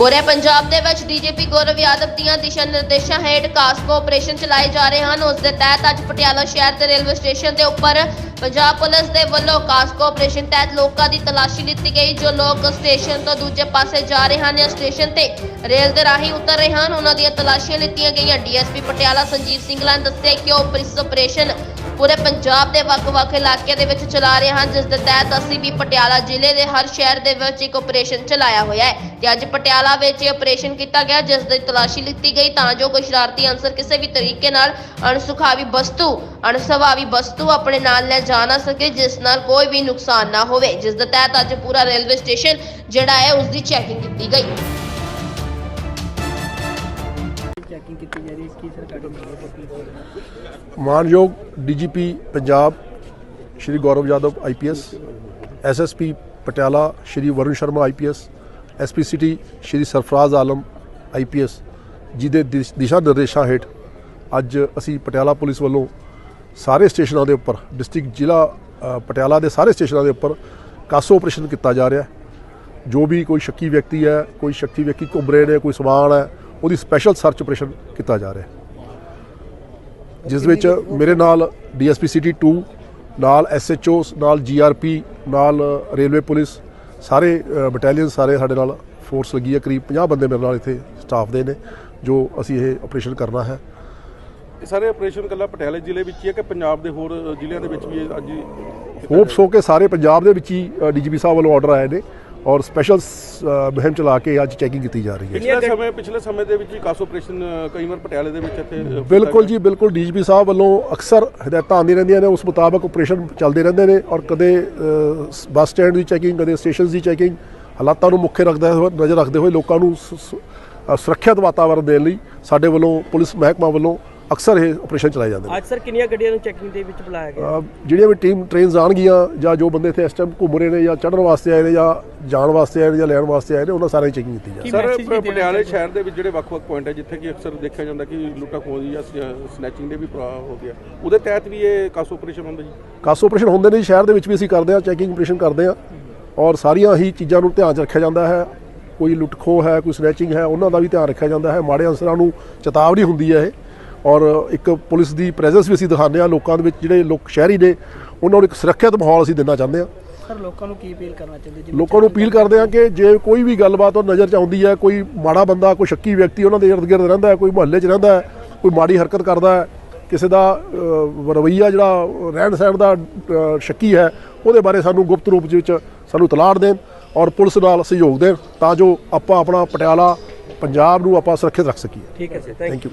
ਪੂਰੇ ਪੰਜਾਬ ਦੇ ਵਿੱਚ ਡੀਜੀਪੀ ਗੌਰਵ ਯਾਦਵ ਦੀਆਂ ਦਿਸ਼ਾ ਨਿਰਦੇਸ਼ਾਂ ਹੇਠ ਕਾਸਕੋ ਆਪਰੇਸ਼ਨ ਚਲਾਏ ਜਾ ਰਹੇ ਹਨ। ਉਸ ਦੇ ਤਹਿਤ ਅੱਜ ਪਟਿਆਲਾ ਸ਼ਹਿਰ ਦੇ ਰੇਲਵੇ ਸਟੇਸ਼ਨ ਦੇ ਉੱਪਰ ਪੰਜਾਬ ਪੁਲਿਸ ਦੇ ਵੱਲੋਂ ਕਾਸਕੋ ਆਪਰੇਸ਼ਨ ਤਹਿਤ ਲੋਕਾਂ ਦੀ ਤਲਾਸ਼ੀ ਲਿੱਤੀ ਗਈ, ਜੋ ਲੋਕ ਸਟੇਸ਼ਨ ਤੋਂ ਦੂਜੇ ਪਾਸੇ ਜਾ ਰਹੇ ਹਨ ਜਾਂ ਸਟੇਸ਼ਨ ਤੇ ਰੇਲ ਦੇ ਰਾਹੀਂ ਉਤਰ ਰਹੇ ਹਨ। ਉਹਨਾਂ ਦੀਆਂ ਤਲਾਸ਼ੀਆਂ ਲਿੱਤੀਆਂ ਗਈਆਂ। ਡੀਐਸਪੀ ਪਟਿਆਲਾ ਸੰਜੀਵ ਸਿੰਘਲਾ ਨੇ ਦੱਸਿਆ ਕਿ ਉਹ ਇਸ ਆਪਰੇਸ਼ਨ ਪੂਰੇ ਪੰਜਾਬ ਦੇ ਵੱਖ-ਵੱਖ ਇਲਾਕਿਆਂ ਦੇ ਵਿੱਚ ਚਲਾ ਰਹੇ ਹਨ, ਜਿਸ ਦੇ ਤਹਿਤ ਅਸੀਂ ਵੀ ਪਟਿਆਲਾ ਜ਼ਿਲ੍ਹੇ ਦੇ ਹਰ ਸ਼ਹਿਰ ਦੇ ਵਿੱਚ ਇੱਕ ਆਪਰੇਸ਼ਨ ਚਲਾਇਆ ਹੋਇਆ ਹੈ ਤੇ ਅੱਜ ਪਟਿਆਲਾ ਵਿੱਚ ਇਹ ਆਪਰੇਸ਼ਨ ਕੀਤਾ ਗਿਆ, ਜਿਸ ਦੀ ਤਲਾਸ਼ੀ ਲਿੱਤੀ ਗਈ ਤਾਂ ਜੋ ਕੋਈ ਸ਼ਰਾਰਤੀ ਅਨਸਰ ਕਿਸੇ ਵੀ ਤਰੀਕੇ ਨਾਲ ਅਣਸੁਖਾਵੀ ਵਸਤੂ ਅਣਸੁਭਾਵੀ ਵਸਤੂ ਆਪਣੇ ਨਾਲ ਲੈ ਜਾ ਨਾ ਸਕੇ, ਜਿਸ ਨਾਲ ਕੋਈ ਵੀ ਨੁਕਸਾਨ ਨਾ ਹੋਵੇ, ਜਿਸ ਦੇ ਤਹਿਤ ਅੱਜ ਪੂਰਾ ਰੇਲਵੇ ਸਟੇਸ਼ਨ ਜਿਹੜਾ ਹੈ ਉਸ ਦੀ ਚੈਕਿੰਗ ਕੀਤੀ ਗਈ। ਚੈਕਿੰਗ ਕੀਤੀ ਜਾ ਰਹੀ ਹੈ, ਕੀ ਸਰਕਾਰੀ ਨਿਯਮ ਮਾਨਯੋਗ DGP Punjab Shri Gaurav Yadav IPS SSP Patiala Shri Varun Sharma IPS SP city Shri Sarfaraz Alam IPS ਜਿਹਦੇ ਦਿਸ਼- ਦਿਸ਼ਾ ਨਿਰਦੇਸ਼ਾਂ ਹੇਠ ਅੱਜ ਅਸੀਂ ਪਟਿਆਲਾ ਪੁਲਿਸ ਵੱਲੋਂ ਸਾਰੇ ਸਟੇਸ਼ਨਾਂ ਦੇ ਉੱਪਰ, ਡਿਸਟ੍ਰਿਕਟ ਜ਼ਿਲ੍ਹਾ ਪਟਿਆਲਾ ਦੇ ਸਾਰੇ ਸਟੇਸ਼ਨਾਂ ਦੇ ਉੱਪਰ ਕਾਸੋ ਆਪਰੇਸ਼ਨ ਕੀਤਾ ਜਾ ਰਿਹਾ ਜੋ ਵੀ ਕੋਈ ਸ਼ੱਕੀ ਵਿਅਕਤੀ ਹੈ, ਕੋਈ ਸ਼ੱਕੀ ਵਿਅਕਤੀ ਘੁੰਮ ਰਹੇ ਨੇ, ਕੋਈ ਸਮਾਨ ਹੈ ਉਹਦੀ ਸਪੈਸ਼ਲ ਸਰਚ ਆਪਰੇਸ਼ਨ ਕੀਤਾ ਜਾ ਰਿਹਾ ਹੈ। ਜਿਸ ਵਿੱਚ ਮੇਰੇ ਨਾਲ ਡੀਐਸਪੀ ਸਿਟੀ 2 ਨਾਲ ਐਸਐਚਓ ਨਾਲ ਜੀਆਰਪੀ ਨਾਲ ਰੇਲਵੇ ਪੁਲਿਸ ਸਾਰੇ ਬਟਾਲੀਅਨ ਸਾਰੇ ਸਾਡੇ ਨਾਲ ਫੋਰਸ ਲੱਗੀ ਹੈ। ਕਰੀਬ 50 ਬੰਦੇ ਮੇਰੇ ਨਾਲ ਇੱਥੇ ਸਟਾਫ ਦੇ ਨੇ ਜੋ ਅਸੀਂ ਇਹ ਆਪਰੇਸ਼ਨ ਕਰਨਾ ਹੈ। ਇਹ ਸਾਰੇ ਆਪਰੇਸ਼ਨ ਕੱਲਾ ਪਟਿਆਲੇ ਜ਼ਿਲ੍ਹੇ ਵਿੱਚ ਹੀ ਹੈ ਕਿ ਪੰਜਾਬ ਦੇ ਹੋਰ ਜ਼ਿਲ੍ਹਿਆਂ ਦੇ ਵਿੱਚ ਵੀ ਅੱਜ ਹੋਪਸ ਹੋ ਕੇ ਸਾਰੇ ਪੰਜਾਬ ਦੇ ਵਿੱਚ ਹੀ ਡੀਜੀਪੀ ਸਾਹਿਬ ਵੱਲੋਂ ਆਰਡਰ ਆਏ ਨੇ। ਔਰ ਸਪੈਸ਼ਲ ਮੁਹਿੰਮ ਚਲਾ ਕੇ ਅੱਜ ਚੈਕਿੰਗ ਕੀਤੀ ਜਾ ਰਹੀ ਹੈ ਪਿਛਲੇ ਸਮੇਂ ਪਿਛਲੇ ਸਮੇਂ ਦੇ ਵਿੱਚ ਵੀ ਕਾਸ ਆਪਰੇਸ਼ਨ ਕਈ ਵਾਰ ਪਟਿਆਲੇ ਦੇ ਵਿੱਚ ਇੱਥੇ ਬਿਲਕੁਲ। ਜੀ ਬਿਲਕੁਲ ਡੀਜੀਪੀ ਸਾਹਿਬ ਵੱਲੋਂ ਅਕਸਰ ਹਦਾਇਤਾਂ ਆਉਂਦੀਆਂ ਰਹਿੰਦੀਆਂ ਨੇ ਉਸ ਮੁਤਾਬਕ ਆਪਰੇਸ਼ਨ ਚੱਲਦੇ ਰਹਿੰਦੇ ਨੇ ਔਰ ਕਦੇ ਬੱਸ ਸਟੈਂਡ ਦੀ ਚੈਕਿੰਗ ਕਦੇ ਸਟੇਸ਼ਨਸ ਦੀ ਚੈਕਿੰਗ ਹਾਲਾਤਾਂ ਨੂੰ ਮੁੱਖ ਰੱਖਦੇ ਹੋਏ ਨਜ਼ਰ ਰੱਖਦੇ ਹੋਏ ਲੋਕਾਂ ਨੂੰ ਸੁਰੱਖਿਅਤ ਵਾਤਾਵਰਣ ਦੇਣ ਲਈ ਸਾਡੇ ਵੱਲੋਂ ਪੁਲਿਸ ਮਹਿਕਮਾ ਵੱਲੋਂ ਅਕਸਰ ਇਹ ਆਪਰੇਸ਼ਨ ਚਲਾਏ ਜਾਂਦੇ ਨੇ। ਅੱਜ ਸਰ ਕਿੰਨੀਆਂ ਗੱਡੀਆਂ ਨੂੰ ਚੈਕਿੰਗ ਦੇ ਵਿੱਚ ਬੁਲਾਇਆ ਗਿਆ? ਜਿਹੜੀਆਂ ਵੀ ਟੀਮ ਟ੍ਰੇਨਸ ਆਉਣਗੀਆਂ ਜਾਂ ਜੋ ਬੰਦੇ ਇੱਥੇ ਇਸ ਟਾਈਮ ਘੁੰਮ ਰਹੇ ਨੇ ਜਾਂ ਚੜ੍ਹਨ ਵਾਸਤੇ ਆਏ ਨੇ ਜਾਂ ਜਾਣ ਵਾਸਤੇ ਆਏ ਨੇ ਜਾਂ ਲੈਣ ਵਾਸਤੇ ਆਏ ਨੇ ਉਹਨਾਂ ਸਾਰਿਆਂ ਦੀ ਚੈਕਿੰਗ ਕੀਤੀ ਜਾਵੇ। ਸਰ message ਕੀ ਦੇਣਾ ਪਟਿਆਲੇ ਸ਼ਹਿਰ ਦੇ ਵਿੱਚ ਜਿਹੜੇ ਵੱਖ-ਵੱਖ ਪੁਆਇੰਟ ਹੈ ਜਿੱਥੇ ਕਿ ਅਕਸਰ ਦੇਖਿਆ ਜਾਂਦਾ ਕਿ ਲੁੱਟਾ ਖੋਹੀ ਜਾਂ ਸਨੈਚਿੰਗ ਦੇ ਵੀ ਪ੍ਰਾ- ਹੋ ਗਿਆ ਉਹਦੇ ਤਹਿਤ ਵੀ ਇਹ ਕਾਸ ਆਪਰੇਸ਼ਨ ਹੁੰਦਾ ਜੀ? ਕਾਸੋ ਆਪਰੇਸ਼ਨ ਹੁੰਦੇ ਨੇ ਜੀ, ਸ਼ਹਿਰ ਦੇ ਵਿੱਚ ਵੀ ਅਸੀਂ ਕਰਦੇ ਹਾਂ ਚੈਕਿੰਗ ਆਪਰੇਸ਼ਨ ਕਰਦੇ ਹਾਂ। ਔਰ ਸਾਰੀਆਂ ਹੀ ਚੀਜ਼ਾਂ ਨੂੰ ਧਿਆਨ 'ਚ ਰੱਖਿਆ ਜਾਂਦਾ ਹੈ। ਕੋਈ ਲੁੱਟ ਖੋਹ ਹੈ ਕੋਈ ਸਨੈਚਿੰਗ ਹੈ ਉਹਨਾਂ ਦਾ ਵੀ ਧਿਆਨ ਰੱਖਿਆ ਜਾਂਦਾ ਹੈ। ਮਾੜੇ ਅਨਸਰਾਂ ਨੂੰ ਚੇਤਾਵਨੀ ਹੁੰਦੀ ਹੈ ਇਹ। ਔਰ ਇੱਕ ਪੁਲਿਸ ਦੀ ਪ੍ਰੈਜ਼ੈਂਸ ਵੀ ਅਸੀਂ ਦਿਖਾਉਂਦੇ ਹਾਂ ਲੋਕਾਂ ਦੇ ਵਿੱਚ ਜਿਹੜੇ ਲੋਕ ਸ਼ਹਿਰੀ ਨੇ ਉਹਨਾਂ ਨੂੰ ਇੱਕ ਸੁਰੱਖਿਅਤ ਮਾਹੌਲ ਅਸੀਂ ਦੇਣਾ ਚਾਹੁੰਦੇ ਹਾਂ। ਸਰ ਲੋਕਾਂ ਨੂੰ ਕੀ ਅਪੀਲ ਕਰਨਾ ਚਾਹੁੰਦੇ ਜੀ? ਲੋਕਾਂ ਨੂੰ ਅਪੀਲ ਕਰਦੇ ਹਾਂ ਕਿ ਜੇ ਕੋਈ ਵੀ ਗੱਲਬਾਤ ਉਹ ਨਜ਼ਰ 'ਚ ਆਉਂਦੀ ਹੈ ਕੋਈ ਮਾੜਾ ਬੰਦਾ ਕੋਈ ਸ਼ੱਕੀ ਵਿਅਕਤੀ ਉਹਨਾਂ ਦੇ ਇਰਦ ਗਿਰਦ ਰਹਿੰਦਾ ਹੈ ਕੋਈ ਮੁਹੱਲੇ 'ਚ ਰਹਿੰਦਾ ਹੈ ਕੋਈ ਮਾੜੀ ਹਰਕਤ ਕਰਦਾ ਹੈ ਕਿਸੇ ਦਾ ਰਵੱਈਆ ਜਿਹੜਾ ਰਹਿਣ ਸਹਿਣ ਦਾ ਸ਼ੱਕੀ ਹੈ ਉਹਦੇ ਬਾਰੇ ਸਾਨੂੰ ਗੁਪਤ ਰੂਪ ਦੇ ਵਿੱਚ ਸਾਨੂੰ ਤਲਾੜ ਦੇਣ ਔਰ ਪੁਲਿਸ ਨਾਲ ਸਹਿਯੋਗ ਦੇਣ ਤਾਂ ਜੋ ਆਪਾਂ ਆਪਣਾ ਪਟਿਆਲਾ ਪੰਜਾਬ ਨੂੰ ਆਪਾਂ ਸੁਰੱਖਿਅਤ ਰੱਖ ਸਕੀਏ। ਠੀਕ ਹੈ ਥੈਂਕ ਥੈਂਕ ਯੂ